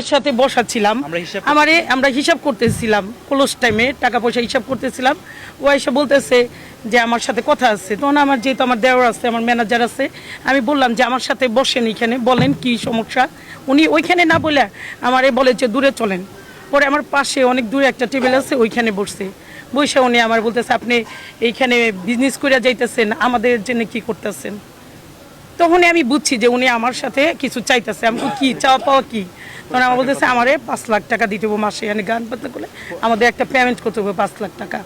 এর সাথে হিসাব আমারে আমরা হিসাব করতেছিলাম ক্লোজ টাইমে টাকা পয়সা হিসাব করতেছিলাম। ও এসে বলতেছে যে আমার সাথে কথা আছে। তখন আমার যেহেতু আমার দেওয়ার আছে আমার ম্যানেজার আছে আমি বললাম যে আমার সাথে বসেন এখানে বলেন কি সমস্যা। উনি ওইখানে না বলে আমারে বলে যে দূরে চলেন। পরে আমার পাশে অনেক দূরে একটা টেবিল আছে ওইখানে বসছে। বসে উনি আমার বলতেছে আপনি এইখানে বিজনেস করে যাইতেছেন আমাদের জন্য কি করতেছেন? তখনই আমি বুঝছি যে উনি আমার সাথে কিছু চাইতেছে। আমি কি চাওয়া পাওয়া কি? তখন আমার বলতেছে, আমারে পাঁচ লাখ টাকা দিতে হবে মাসে। মানে গান পাতলা করে আমাদের একটা পেমেন্ট করতে হবে পাঁচ লাখ টাকা।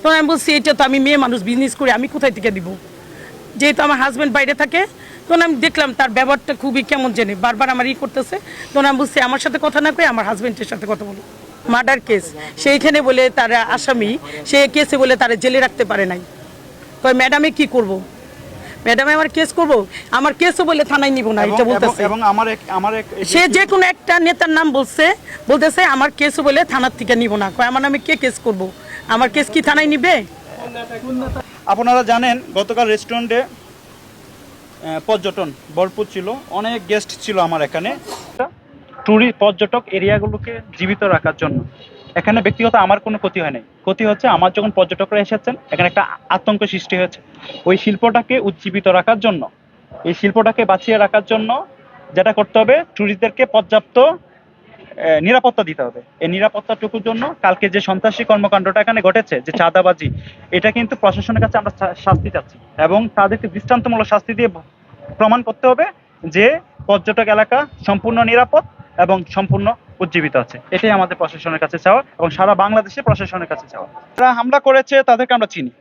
তখন আমি বলছি, এটা তো আমি মেয়ে মানুষ বিজনেস করি, আমি কোথায় থেকে দিব? যেহেতু আমার হাজব্যান্ড বাইরে থাকে, তখন আমি দেখলাম তার ব্যবহারটা খুবই কেমন জেনে, বারবার আমার ই করতেছে। তখন আমি বুঝছি আমার সাথে কথা না কয়ে আমার হাজব্যান্ডের সাথে কথা বলি। মার্ডার কেস সেইখানে বলে তারা আসামি, সে কেসে বলে তারা জেলে রাখতে পারে নাই। কয় ম্যাডামে কি করব? ম্যাডামে আমার কেস করব? আমার কেসও বলে থানায় নিব না এটা বলতেছে। এবং আমার এক আমার এক সে যে কোনো একটা নেতার নাম বলছে বলতেছে আমার কেসও বলে থানার থেকে নিব না। কয় আমার নামে কে কেস করব? আমার কেস কি থানায় নিবে? আপনারা জানেন গতকাল রেস্টুরেন্টে পর্যটন ভরপুর ছিল। অনেক গেস্ট ছিল আমার এখানে। পর্যটক এরিয়াগুলোকে জীবিত রাখার জন্য। এখানে ব্যক্তিগত আমার কোনো ক্ষতি হয় নাই। ক্ষতি হচ্ছে আমার যখন পর্যটকরা এসেছেন, এখানে একটা আতঙ্ক সৃষ্টি হয়েছে। ওই শিল্পটাকে উজ্জীবিত রাখার জন্য, এই শিল্পটাকে বাঁচিয়ে রাখার জন্য যেটা করতে হবে ট্যুরিস্টদেরকে পর্যাপ্ত নিরাপত্তা দিতে হবে। এই নিরাপত্তাটুকুর জন্য কালকে যে সন্ত্রাসী কর্মকাণ্ডটা এখানে ঘটেছে, যে চাঁদাবাজি, এটা কিন্তু প্রশাসনের কাছে আমরা শাস্তি চাচ্ছি। এবং তাদেরকে দৃষ্টান্তমূলক শাস্তি দিয়ে প্রমাণ করতে হবে যে পর্যটক এলাকা সম্পূর্ণ নিরাপদ এবং সম্পূর্ণ উজ্জীবিত আছে। এটাই আমাদের প্রশাসনের কাছে চাওয়া এবং সারা বাংলাদেশে প্রশাসনের কাছে চাওয়া। যারা হামলা করেছে তাদেরকে আমরা চিনি।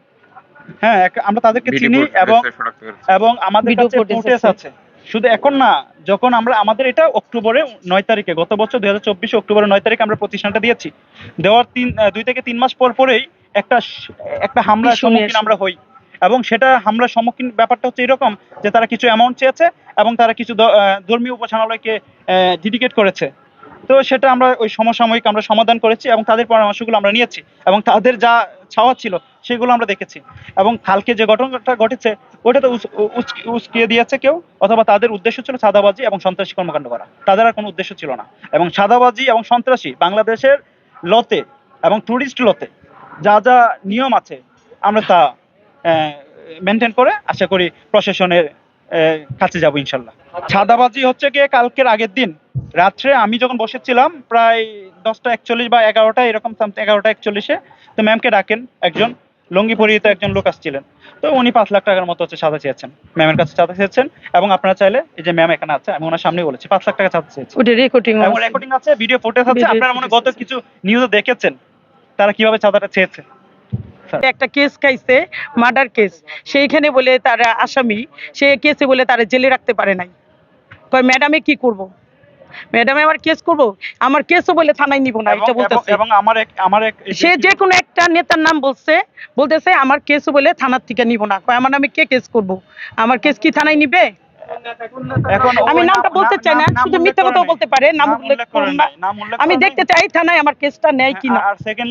হ্যাঁ আমরা তাদেরকে চিনি এবং এবং আমাদের কাছে ফুটেজ আছে। শুধু এখন না যখন আমরা আমাদের এটা অক্টোবরে নয় তারিখে গত বছর দুই হাজার চব্বিশে অক্টোবরে নয় তারিখে আমরা প্রতিষ্ঠানটা দিয়েছি। দেওয়ার তিন দুই থেকে তিন মাস পর পরেই একটা একটা হামলার সম্মুখীন আমরা হই। এবং সেটা হামলার সম্মুখীন ব্যাপারটা হচ্ছে এরকম যে তারা কিছু অ্যামাউন্ট চেয়েছে এবং তারা কিছু ধর্মীয় উপাসনালয়কে ডিডিকেট করেছে। তো সেটা আমরা ওই সমসাময়িক আমরা সমাধান করেছি এবং তাদের পরামর্শগুলো আমরা নিয়েছি এবং তাদের যা চাওয়া ছিল সেগুলো আমরা দেখেছি। এবং কালকে যে ঘটনাটা ঘটেছে, ওটা তো উস- উস- উস্কিয়ে দিয়েছে কেউ অথবা তাদের উদ্দেশ্য ছিল চাঁদাবাজি এবং সন্ত্রাসী কর্মকাণ্ড করা। তাদের আর কোনো উদ্দেশ্য ছিল না। এবং চাঁদাবাজি এবং সন্ত্রাসী বাংলাদেশের লতে এবং ট্যুরিস্ট লতে যা যা নিয়ম আছে, আমরা তা মেনটেন করে আশা করি প্রশাসনের কাছে যাব ইনশাল্লাহ। ছাদাবাজি হচ্ছে গিয়ে কালকের আগের দিন। রাত্রে আমি যখন বসেছিলাম প্রায় দশটা একচল্লিশ বা এগারোটা এরকম এগারোটা একচল্লিশে তো ম্যামকে ডাকেন একজন লঙ্গি পরিহিত একজন লোক আসছিলেন। তো উনি পাঁচ লাখ টাকার মতো হচ্ছে চাঁদা চেয়েছেন ম্যামের কাছে চাঁদা চেয়েছেন এবং আপনারা চাইলে এই যে ম্যাম এখানে আছে আমি ওনার সামনে বলেছি পাঁচ লাখ টাকা চাঁদা চেয়েছি ওটা রেকর্ডিং এবং রেকর্ডিং আছে ভিডিও ফুটেজ আছে আপনারা মনে গত কিছু নিউজে দেখেছেন তারা কীভাবে চাঁদাটা চেয়েছে। একটা কেস খাইছে মার্ডার কেস সেইখানে বলে তারা আসামি সে কেসে বলে তারা জেলে রাখতে পারে নাই। কয় ম্যাডামে কি করব? ম্যাডামে আমার কেস করব? আমার কেসও বলে থানায় নিব না এটা বলতেছে। এবং আমার এক আমার এক সে যে কোনো একটা নেতার নাম বলছে বলতেছে আমার কেসও বলে থানার থেকে নিব না। কয় আমার নামে কে কেস করব? আমার কেস কি থানায় নিবে? আমি নামটা বলতে চাই না শুধু মিথ্যা কথা বলতে পারে নাম উল্লেখ করুন না। আমি দেখতে চাই থানায় আমার কেসটা নেয় কিনা। আর সেকেন্ড